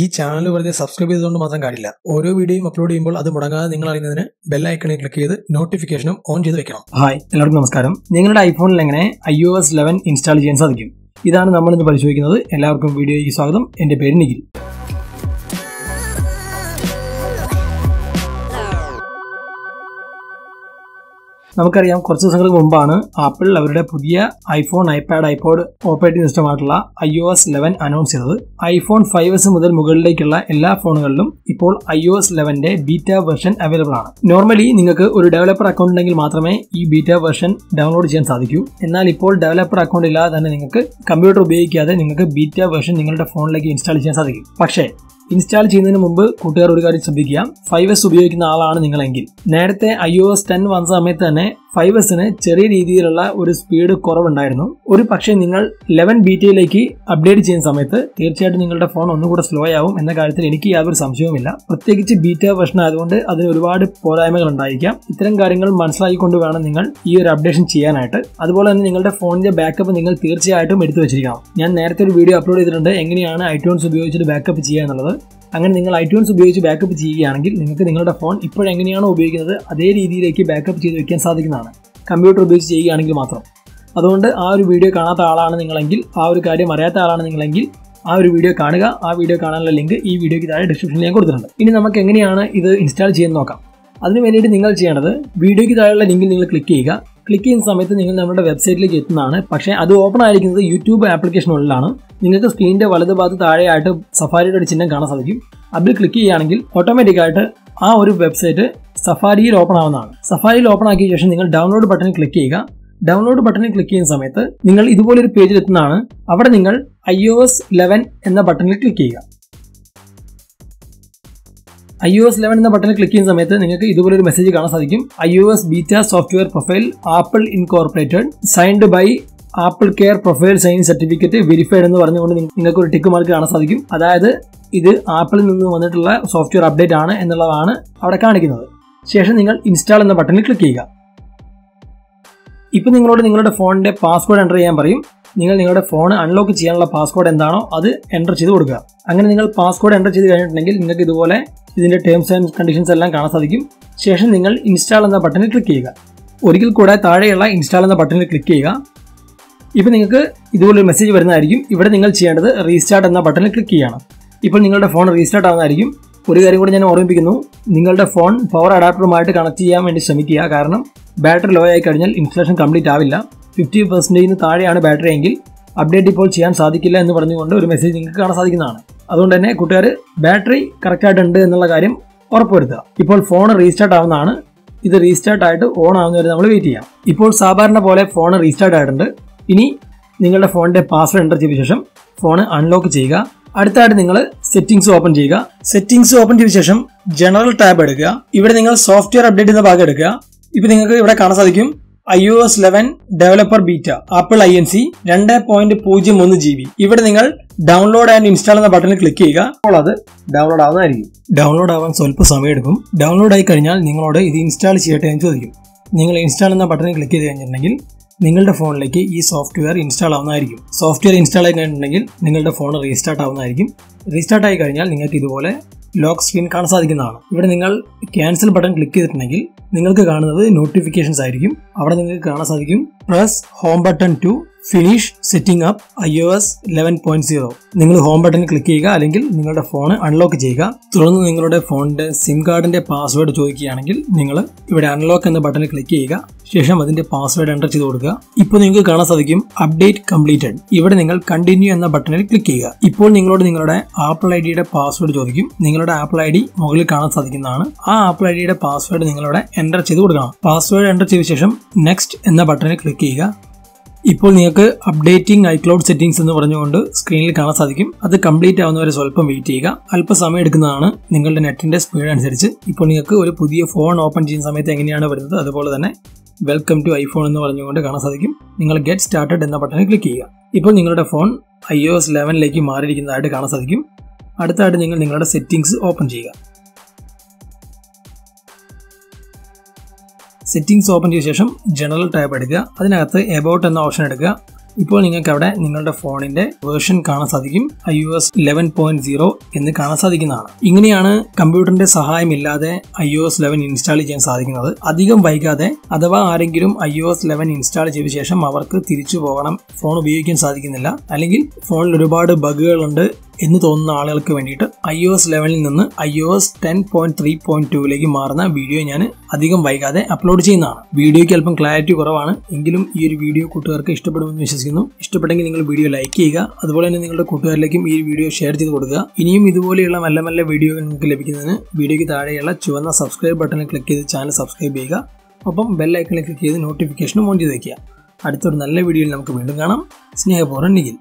ഈ ചാനൽ വെറുതെ സബ്സ്ക്രൈബ് ചെയ്തുകൊണ്ട് മാത്രം കാര്യമില്ല. ഓരോ വീഡിയോയും അപ്ലോഡ് ചെയ്യുമ്പോൾ അത് മുടങ്ങാതെ നിങ്ങൾ അറിയുന്നതിന് ബെല്ലൈക്കണിൽ ക്ലിക്ക് ചെയ്ത് നോട്ടിഫിക്കേഷനും ഓൺ ചെയ്ത് വെക്കണം. ഹായ് എല്ലാവർക്കും നമസ്കാരം. നിങ്ങളുടെ ഐഫോണിൽ എങ്ങനെ I O S eleven install ചെയ്യാൻ സാധിക്കും? ഇതാണ് നമ്മൾ ഇന്ന് പരിശോധിക്കുന്നത്. എല്ലാവർക്കും വീഡിയോയ്ക്ക് സ്വാഗതം. എന്റെ പേര് നിഖിൽ. നമുക്കറിയാം കുറച്ച് ദിവസങ്ങൾക്ക് മുമ്പാണ് ആപ്പിൾ അവരുടെ പുതിയ iPhone iPad iPod operating സിസ്റ്റമായിട്ടുള്ള I O S eleven announce ചെയ്തത്. ഐഫോൺ ഫൈവ് എസ് മുതൽ മുകളിലേക്കുള്ള എല്ലാ ഫോണുകളിലും ഇപ്പോൾ ഐ ഒ എസ് ലെവന്റെ ബീറ്റ വെർഷൻ അവൈലബിൾ ആണ്. നോർമലി നിങ്ങൾക്ക് ഒരു ഡെവലപ്പർ അക്കൗണ്ട് ഉണ്ടെങ്കിൽ മാത്രമേ ഈ ബീറ്റ വെർഷൻ ഡൗൺലോഡ് ചെയ്യാൻ സാധിക്കൂ. എന്നാൽ ഇപ്പോൾ ഡെവലപ്പർ അക്കൗണ്ട് ഇല്ലാതെ തന്നെ നിങ്ങൾക്ക് കമ്പ്യൂട്ടർ ഉപയോഗിക്കാതെ നിങ്ങൾക്ക് ബീറ്റ വെർഷൻ നിങ്ങളുടെ ഫോണിലേക്ക് ഇൻസ്റ്റാൾ ചെയ്യാൻ സാധിക്കും. പക്ഷേ ഇൻസ്റ്റാൾ ചെയ്യുന്നതിന് മുമ്പ് കൂട്ടുകാർ ഒരു കാര്യം ശ്രദ്ധിക്കുക. ഫൈവ് എസ് ഉപയോഗിക്കുന്ന ആളാണ് നിങ്ങളെങ്കിൽ. നേരത്തെ ഐ ഒ എസ് ടെൻ വന്ന സമയത്ത് തന്നെ ഫൈവ് എസിന് ചെറിയ രീതിയിലുള്ള ഒരു സ്പീഡ് കുറവുണ്ടായിരുന്നു. ഒരു പക്ഷേ നിങ്ങൾ ലെവൻ ബി ടിയിലേക്ക് അപ്ഡേറ്റ് ചെയ്യുന്ന സമയത്ത് തീർച്ചയായിട്ടും നിങ്ങളുടെ ഫോൺ ഒന്നുകൂടെ സ്ലോ ആവും എന്ന കാര്യത്തിൽ എനിക്ക് യാതൊരു സംശയവുമില്ല. പ്രത്യേകിച്ച് ബീറ്റ വെർഷൻ ആയതുകൊണ്ട് അതിന് ഒരുപാട് പോരായ്മകൾ ഉണ്ടായിരിക്കാം. ഇത്തരം കാര്യങ്ങൾ മനസ്സിലാക്കിക്കൊണ്ട് വേണം നിങ്ങൾ ഈ ഒരു അപ്ഡേഷൻ ചെയ്യാനായിട്ട്. അതുപോലെ തന്നെ നിങ്ങളുടെ ഫോണിന്റെ ബാക്കപ്പ് നിങ്ങൾ തീർച്ചയായിട്ടും എടുത്തു വെച്ചിരിക്കണം. ഞാൻ നേരത്തെ ഒരു വീഡിയോ അപ്ലോഡ് ചെയ്തിട്ടുണ്ട്. എങ്ങനെയാണ് ഐട്യൂൺസ് ഉപയോഗിച്ചിട്ട് ബാക്കപ്പ് ചെയ്യുക എന്നുള്ളത്? അങ്ങനെ നിങ്ങൾ ഐട്യൂൺസ് ഉപയോഗിച്ച് ബാക്കപ്പ് ചെയ്യുകയാണെങ്കിൽ നിങ്ങൾക്ക് നിങ്ങളുടെ ഫോൺ ഇപ്പോഴെങ്ങനെയാണോ ഉപയോഗിക്കുന്നത് അതേ രീതിയിലേക്ക് ബാക്കപ്പ് ചെയ്ത് വെക്കാൻ സാധിക്കുന്നതാണ്. കമ്പ്യൂട്ടർ ഉപയോഗിച്ച് ചെയ്യുകയാണെങ്കിൽ മാത്രം. അതുകൊണ്ട് ആ ഒരു വീഡിയോ കാണാത്ത ആളാണ് നിങ്ങളെങ്കിൽ ആ ഒരു കാര്യം അറിയാത്ത ആളാണ് നിങ്ങളെങ്കിൽ ആ ഒരു വീഡിയോ കാണുക. ആ വീഡിയോ കാണാനുള്ള ലിങ്ക് ഈ വീഡിയോയ്ക്ക് താഴെ ഡിസ്ക്രിപ്ഷനിൽ ഞാൻ കൊടുത്തിട്ടുണ്ട്. ഇനി നമുക്ക് എങ്ങനെയാണ് ഇത് ഇൻസ്റ്റാൾ ചെയ്യാൻ നോക്കാം. അതിന് വേണ്ടിയിട്ട് നിങ്ങൾ ചെയ്യേണ്ടത് വീഡിയോയ്ക്ക് താഴെയുള്ള ലിങ്കിൽ നിങ്ങൾ ക്ലിക്ക് ചെയ്യുക. ക്ലിക്ക് ചെയ്യുന്ന സമയത്ത് നിങ്ങൾ നമ്മുടെ വെബ്സൈറ്റിലേക്ക് എത്തുന്നതാണ്. പക്ഷേ അത് ഓപ്പൺ ആയിരിക്കുന്നത് യൂട്യൂബ് ആപ്ലിക്കേഷനുള്ളിലാണ് നിങ്ങൾക്ക് സ്ക്രീനിന്റെ വലതുഭാഗത്ത് താഴെയായിട്ട് സഫാരിയുടെ ഒരു ചിഹ്നം കാണാൻ സാധിക്കും. അതിൽ ക്ലിക്ക് ചെയ്യുകയാണെങ്കിൽ ഓട്ടോമാറ്റിക്കായിട്ട് ആ ഒരു വെബ്സൈറ്റ് സഫാരിയിൽ ഓപ്പൺ ആവുന്നതാണ്. സഫാരിയിൽ ഓപ്പൺ ആക്കിയ ശേഷം നിങ്ങൾ ഡൗൺലോഡ് ബട്ടണിൽ ക്ലിക്ക് ചെയ്യുക. ഡൗൺലോഡ് ബട്ടണിൽ ക്ലിക്ക് ചെയ്യുന്ന സമയത്ത് നിങ്ങൾ ഇതുപോലൊരു പേജിൽ എത്തുന്നതാണ്. അവിടെ നിങ്ങൾ ഐ ഒ എസ് ലെവൻ എന്ന ബട്ടണിൽ ക്ലിക്ക് ചെയ്യുക. ഐ ഒ എസ് ലെവൻ എന്ന ബട്ടൺ ക്ലിക്ക് ചെയ്യുന്ന സമയത്ത് നിങ്ങൾക്ക് ഇതുപോലൊരു മെസ്സേജ് കാണാൻ സാധിക്കും. I O S beta software profile Apple Incorporated signed by Apple care profile sign certificate verified എന്ന് പറഞ്ഞുകൊണ്ട് നിങ്ങൾക്ക് ഒരു ടിക്ക് മാർക്ക് കാണാൻ സാധിക്കും. അതായത് ഇത് ആപ്പിളിൽ നിന്ന് വന്നിട്ടുള്ള സോഫ്റ്റ്വെയർ അപ്ഡേറ്റ് ആണ് എന്നുള്ളതാണ് അവിടെ കാണിക്കുന്നത്. ശേഷം നിങ്ങൾ ഇൻസ്റ്റാൾ എന്ന ബട്ടണിൽ ക്ലിക്ക് ചെയ്യുക. ഇപ്പം നിങ്ങളോട് നിങ്ങളുടെ ഫോണിന്റെ പാസ്വേഡ് എന്റർ ചെയ്യാൻ പറയും. നിങ്ങൾ നിങ്ങളുടെ ഫോൺ അൺലോക്ക് ചെയ്യാനുള്ള പാസ്വേഡ് എന്താണോ അത് എന്റർ ചെയ്ത് കൊടുക്കുക. അങ്ങനെ നിങ്ങൾ പാസ്വേഡ് എന്റർ ചെയ്ത് കഴിഞ്ഞിട്ടുണ്ടെങ്കിൽ നിങ്ങൾക്ക് ഇതുപോലെ ഇതിന്റെ ടേംസ് ആൻഡ് കണ്ടീഷൻസ് എല്ലാം കാണാൻ സാധിക്കും. ശേഷം നിങ്ങൾ ഇൻസ്റ്റാൾ എന്ന ബട്ടണിൽ ക്ലിക്ക് ചെയ്യുക. ഒരിക്കൽ കൂടെ താഴെയുള്ള ഇൻസ്റ്റാൾ എന്ന ബട്ടണിൽ ക്ലിക്ക് ചെയ്യുക. ഇപ്പോൾ നിങ്ങൾക്ക് ഇതുപോലൊരു മെസ്സേജ് വരുന്നതായിരിക്കും. ഇവിടെ നിങ്ങൾ ചെയ്യേണ്ടത് റീസ്റ്റാർട്ട് എന്ന ബട്ടണിൽ ക്ലിക്ക് ചെയ്യണം. ഇപ്പോൾ നിങ്ങളുടെ ഫോൺ റീസ്റ്റാർട്ട് ആവുന്നതായിരിക്കും. ഒരു കാര്യം കൂടി ഞാൻ ഓർമ്മിപ്പിക്കുന്നു. നിങ്ങളുടെ ഫോൺ പവർ അഡാപ്റ്ററുമായിട്ട് കണക്ട് ചെയ്യാൻ വേണ്ടി ശ്രമിക്കുക. കാരണം ബാറ്ററി ലോ ആയി കഴിഞ്ഞാൽ ഇൻസ്റ്റലേഷൻ കംപ്ലീറ്റ് ആവില്ല. ഫിഫ്റ്റി പെർസെന്റേജിന് താഴെയാണ് ബാറ്ററി എങ്കിൽ അപ്ഡേറ്റ് ഇപ്പോൾ ചെയ്യാൻ സാധിക്കില്ല എന്ന് പറഞ്ഞുകൊണ്ട് ഒരു മെസ്സേജ് നിങ്ങൾക്ക് കാണാൻ സാധിക്കുന്നതാണ്. അതുകൊണ്ട് തന്നെ കൂട്ടുകാർ ബാറ്ററി കറക്റ്റായിട്ടുണ്ട് എന്നുള്ള കാര്യം ഉറപ്പുവരുത്തുക. ഇപ്പോൾ ഫോൺ റീസ്റ്റാർട്ട് ആവുന്നതാണ്. ഇത് റീസ്റ്റാർട്ട് ആയിട്ട് ഓൺ ആവുന്നവരെ നമ്മൾ വെയിറ്റ് ചെയ്യാം. ഇപ്പോൾ സാധാരണ പോലെ ഫോൺ റീസ്റ്റാർട്ട് ആയിട്ടുണ്ട്. ഇനി നിങ്ങളുടെ ഫോണിന്റെ പാസ്വേഡ് എന്റർ ചെയ്ത ശേഷം ഫോൺ അൺലോക്ക് ചെയ്യുക. അടുത്തായിട്ട് നിങ്ങൾ സെറ്റിംഗ്സ് ഓപ്പൺ ചെയ്യുക. സെറ്റിംഗ്സ് ഓപ്പൺ ചെയ്ത ശേഷം ജനറൽ ടാബ് എടുക്കുക. ഇവിടെ നിങ്ങൾ സോഫ്റ്റ്വെയർ അപ്ഡേറ്റ് ചെയ്യുന്ന ഭാഗം എടുക്കുക. ഇപ്പൊ നിങ്ങൾക്ക് ഇവിടെ കാണാൻ സാധിക്കും. I O S eleven developer beta Apple I N C രണ്ട് പോയിന്റ് പൂജ്യം ഒന്ന് ജി ബി ഇവിടെ നിങ്ങൾ ഡൗൺലോഡ് ആൻഡ് ഇൻസ്റ്റാൾ എന്ന ബട്ടണിൽ ക്ലിക്ക് ചെയ്യുക. അപ്പോൾ അത് ഡൗൺലോഡ് ആവുന്നതായിരിക്കും. ഡൗൺലോഡ് ആവാൻ സ്വല്പ സമയമെടുക്കും. ഡൗൺലോഡ് ആയി കഴിഞ്ഞാൽ നിങ്ങളോട് ഇത് ഇൻസ്റ്റാൾ ചെയ്യട്ടെ എന്ന് ചോദിക്കും. നിങ്ങൾ ഇൻസ്റ്റാൾ എന്ന ബട്ടണിൽ ക്ലിക്ക് ചെയ്ത് കഴിഞ്ഞിട്ടുണ്ടെങ്കിൽ നിങ്ങളുടെ ഫോണിലേക്ക് ഈ സോഫ്റ്റ്വെയർ ഇൻസ്റ്റാൾ ആവുന്നതായിരിക്കും. സോഫ്റ്റ്വെയർ ഇൻസ്റ്റാൾ ആയി കഴിഞ്ഞിട്ടുണ്ടെങ്കിൽ നിങ്ങളുടെ ഫോൺ റീസ്റ്റാർട്ട് ആവുന്നതായിരിക്കും. റീസ്റ്റാർട്ട് ആയി കഴിഞ്ഞാൽ നിങ്ങൾക്ക് ഇതുപോലെ ലോക്ക് സ്ക്രീൻ കാണാൻ സാധിക്കുന്നതാണ്. ഇവിടെ നിങ്ങൾ ക്യാൻസൽ ബട്ടൺ ക്ലിക്ക് ചെയ്തിട്ടുണ്ടെങ്കിൽ നിങ്ങൾക്ക് കാണുന്നത് നോട്ടിഫിക്കേഷൻസ് ആയിരിക്കും. അവിടെ നിങ്ങൾക്ക് കാണാൻ സാധിക്കും. Press home button to finish setting up I O S eleven point zero നിങ്ങൾ ഹോം ബട്ടൺ ക്ലിക്ക് ചെയ്യുക അല്ലെങ്കിൽ നിങ്ങളുടെ ഫോൺ അൺലോക്ക് ചെയ്യുക. തുടർന്ന് നിങ്ങളുടെ ഫോണിന്റെ സിം കാർഡിന്റെ പാസ്വേഡ് ചോദിക്കുകയാണെങ്കിൽ നിങ്ങൾ ഇവിടെ അൺലോക്ക് എന്ന ബട്ടണിൽ ക്ലിക്ക് ചെയ്യുക. ശേഷം അതിന്റെ പാസ്വേഡ് എന്റർ ചെയ്ത് കൊടുക്കുക. ഇപ്പോൾ നിങ്ങൾക്ക് കാണാൻ സാധിക്കും അപ്ഡേറ്റ് കംപ്ലീറ്റഡ് ഇവിടെ നിങ്ങൾ കണ്ടിന്യൂ എന്ന ബട്ടണിൽ ക്ലിക്ക് ചെയ്യുക. ഇപ്പോൾ നിങ്ങളോട് നിങ്ങളുടെ ആപ്പിൾ ഐ ഡിയുടെ പാസ്വേഡ് ചോദിക്കും. നിങ്ങളുടെ ആപ്പിൾ ഐ ഡി മുകളിൽ കാണാൻ സാധിക്കുന്നതാണ്. ആ ആപ്പിൾ ഐ ഡിയുടെ പാസ്വേഡ് നിങ്ങളുടെ എന്റർ ചെയ്ത് കൊടുക്കണം. പാസ്വേഡ് എന്റർ ചെയ്ത ശേഷം നെക്സ്റ്റ് എന്ന ബട്ടണിൽ ക്ലിക്ക് ചെയ്യുക. ഇപ്പോൾ നിങ്ങൾക്ക് അപ്ഡേറ്റിംഗ് ഐക്ലൗഡ് സെറ്റിംഗ്സ് എന്ന് പറഞ്ഞുകൊണ്ട് സ്ക്രീനിൽ കാണാൻ സാധിക്കും. അത് കംപ്ലീറ്റ് ആവുന്നവരെ സ്വല്പം വെയിറ്റ് ചെയ്യുക. അല്പസമയം എടുക്കുന്നതാണ് നിങ്ങളുടെ നെറ്റിന്റെ സ്പീഡ് അനുസരിച്ച്. ഇപ്പോൾ നിങ്ങൾക്ക് ഒരു പുതിയ ഫോൺ ഓപ്പൺ ചെയ്യുന്ന സമയത്ത് എങ്ങനെയാണ് വരുന്നത്? അതുപോലെ തന്നെ വെൽക്കം ടു ഐഫോൺ എന്ന് പറഞ്ഞുകൊണ്ട് കാണാൻ സാധിക്കും. നിങ്ങൾ ഗെറ്റ് സ്റ്റാർട്ടഡ് എന്ന ബട്ടണിൽ ക്ലിക്ക് ചെയ്യുക. ഇപ്പോൾ നിങ്ങളുടെ ഫോൺ ഐ ഒ എസ് ലെവനിലേക്ക് മാറിയിരിക്കുന്നതായിട്ട് കാണാൻ സാധിക്കും. അടുത്തായിട്ട് നിങ്ങൾ നിങ്ങളുടെ സെറ്റിംഗ്സ് ഓപ്പൺ ചെയ്യുക. സെറ്റിംഗ്സ് ഓപ്പൺ ചെയ്ത ശേഷം ജനറൽ ടാബ് എടുക്കുക. അതിനകത്ത് എബൌട്ട് എന്ന ഓപ്ഷൻ എടുക്കുക. ഇപ്പോൾ നിങ്ങൾക്ക് അവിടെ നിങ്ങളുടെ ഫോണിന്റെ വേർഷൻ കാണാൻ സാധിക്കും. I O S eleven point zero എന്ന് കാണാൻ സാധിക്കുന്നതാണ്. ഇങ്ങനെയാണ് കമ്പ്യൂട്ടറിന്റെ സഹായമില്ലാതെ I O S eleven install ചെയ്യാൻ സാധിക്കുന്നത്. അധികം വൈകാതെ അഥവാ ആരെങ്കിലും I O S eleven install ചെയ്ത ശേഷം അവർക്ക് തിരിച്ചു പോകണം. ഫോൺ ഉപയോഗിക്കാൻ സാധിക്കുന്നില്ല. അല്ലെങ്കിൽ ഫോണിൽ ഒരുപാട് ബഗുകളുണ്ട് എന്ന് തോന്നുന്ന ആളുകൾക്ക് വേണ്ടിയിട്ട് ഐ ഒ എസ് ലെവലിൽ നിന്ന് I O S ten point three point ടൂവിലേക്ക് മാറുന്ന വീഡിയോ ഞാൻ അധികം വൈകാതെ അപ്ലോഡ് ചെയ്യുന്നതാണ്. വീഡിയോയ്ക്ക് അല്പം ക്ലാരിറ്റി കുറവാണ്. എങ്കിലും ഈ ഒരു വീഡിയോ കൂട്ടുകാർക്ക് ഇഷ്ടപ്പെടുമെന്ന് വിശ്വസിക്കുന്നു. ഇഷ്ടപ്പെട്ടെങ്കിൽ നിങ്ങൾ വീഡിയോ ലൈക്ക് ചെയ്യുക. അതുപോലെ തന്നെ നിങ്ങളുടെ കൂട്ടുകാരിലേക്കും ഈ വീഡിയോ ഷെയർ ചെയ്ത് കൊടുക്കുക. ഇനിയും ഇതുപോലെയുള്ള നല്ല നല്ല വീഡിയോ നിങ്ങൾക്ക് ലഭിക്കുന്നതിന് വീഡിയോയ്ക്ക് താഴെയുള്ള ചുവന്ന സബ്സ്ക്രൈബ് ബട്ടണിൽ ക്ലിക്ക് ചെയ്ത് ചാനൽ സബ്സ്ക്രൈബ് ചെയ്യുക. ഒപ്പം ബെല്ലൈക്കണിൽ ക്ലിക്ക് ചെയ്ത് നോട്ടിഫിക്കേഷനും ഓൺ ചെയ്ത് വയ്ക്കുക അടുത്തൊരു നല്ല വീഡിയോയിൽ നമുക്ക് വീണ്ടും കാണാം. സ്നേഹപൂർവം നിഖിൽ.